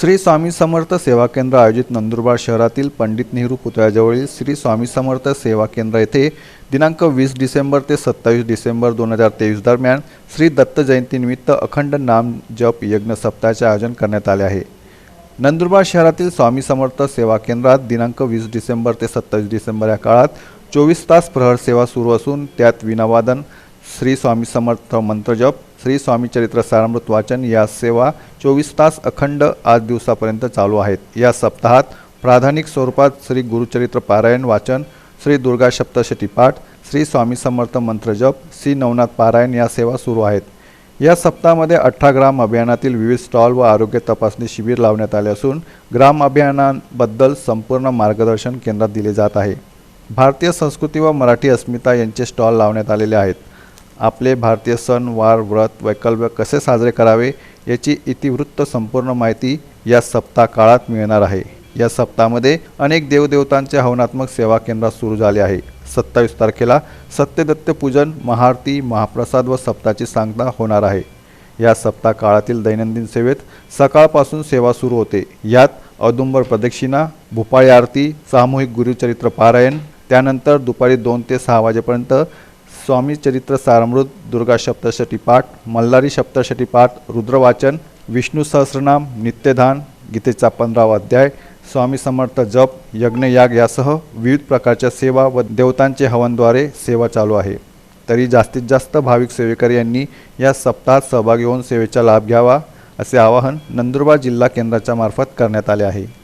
श्री स्वामी समर्थ सेवा केंद्र आयोजित नंदुरबार शहरातील पंडित नेहरू पुतळ्याजवळील श्री स्वामी समर्थ सेवा केंद्र येथे दिनांक वीस डिसेंबर ते सत्तावीस डिसेंबर दोन हजार तेवीस दरम्यान श्री दत्त जयंतीनिमित्त अखंड नाम जप यज्ञ सप्ताहाचे आयोजन करण्यात आले आहे. नंदुरबार शहरातील स्वामी समर्थ सेवा केंद्रात दिनांक वीस डिसेंबर ते सत्तावीस डिसेंबर या काळात चोवीस तास प्रहर सेवा सुरू असून त्यात विनावादन श्री स्वामी समर्थ मंत्रजप श्री स्वामी चरित्र सारामृत वाचन या सेवा चोवीस तास अखंड आज दिवसापर्यंत चालू आहेत. या सप्ताहात प्राधानिक स्वरूपात श्री गुरुचरित्र पारायण वाचन श्री दुर्गा सप्तशती पाठ श्री स्वामी समर्थ मंत्रजप श्री नवनाथ पारायण या सेवा सुरू आहेत. या सप्ताहामध्ये अठरा ग्राम अभियानातील विविध स्टॉल व आरोग्य तपासणी शिबिर लावण्यात आले असून ग्राम अभियानांबद्दल संपूर्ण मार्गदर्शन केंद्रात दिले जात आहे. भारतीय संस्कृती व मराठी अस्मिता यांचे स्टॉल लावण्यात आलेले आहेत. आपले भारतीय सण वार व्रत वैकल्य कसे साजरे करावे याची इतिवृत्त संपूर्ण माहिती या सप्ताह काळात मिळणार आहे. या सप्ताहामध्ये अनेक देवदेवतांचे हवनात्मक सेवा केंद्रात सुरू झाले आहे. सत्तावीस तारखेला सत्यदत्त पूजन महाआरती महाप्रसाद व सप्ताची सांगता होणार आहे. या सप्ताह काळातील दैनंदिन सेवेत सकाळपासून सेवा सुरू होते. यात औदुंबर प्रदक्षिणा भूपाळी आरती सामूहिक गुरुचरित्र पारायण त्यानंतर दुपारी दोन ते सहा वाजेपर्यंत स्वामी चरित्र सारमृत दुर्गा सप्तशती पाठ मल्हारी सप्तशती पाठ रुद्रवाचन विष्णू सहस्रनाम नित्यधान गीतेचा पंधरावा अध्याय स्वामी समर्थ जप यज्ञयाग यासह विविध प्रकारच्या सेवा व देवतांचे हवनद्वारे सेवा चालू आहे. तरी जास्तीत जास्त भाविक सेवेकरी यांनी या सप्ताहात सहभागी होऊन सेवेचा लाभ घ्यावा असे आवाहन नंदुरबार जिल्हा केंद्राच्या मार्फत करण्यात आले आहे.